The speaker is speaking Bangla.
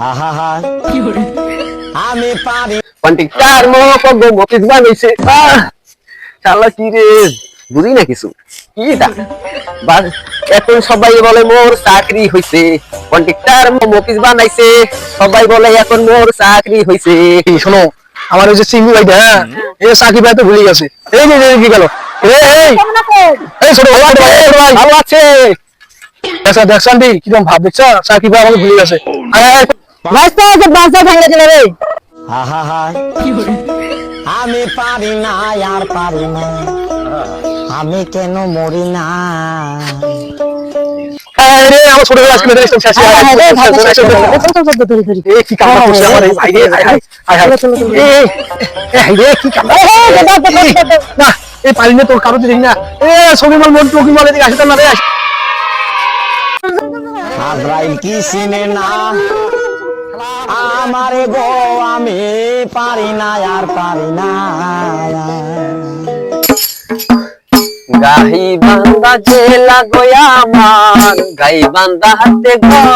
আহা আমি পারি। কন্ট্রাক্টর মো কগো মফিস বানাইছে আহ, শালা কি রে? বুঝি না কিছু। কি এখন সবাই বলে মোর চাকরি হইছে। কন্ট্রাক্টর মো মফিস বানাইছে সবাই বলে এখন মোর চাকরি হইছে। শোনো আমার ওই যে সিঙ্গু ভাইটা হ্যাঁ? এই সাকিব ভাই তো ভুলে গেছে। এই যে কি গেল? এই এই এই ছোট ভাই ভাই, ভালো আছে। দেখছ দেখছ আন্টি কীরকম ভাব দেখছ? সাকিব ভাই আমাকে ভুলে গেছে। আমি পারি না আর পারি না। আমি কেন মরি না? তোর কারও না। এ ছবি মাল মন টুকি মাল এদিকে আসে না রে আজরাইল কি চিনে না? আমারে গো, আমি পারি না, আর পারি না। গাই বান্দা জেলা গয়া আমার গাই বান্দা হাতে ঘর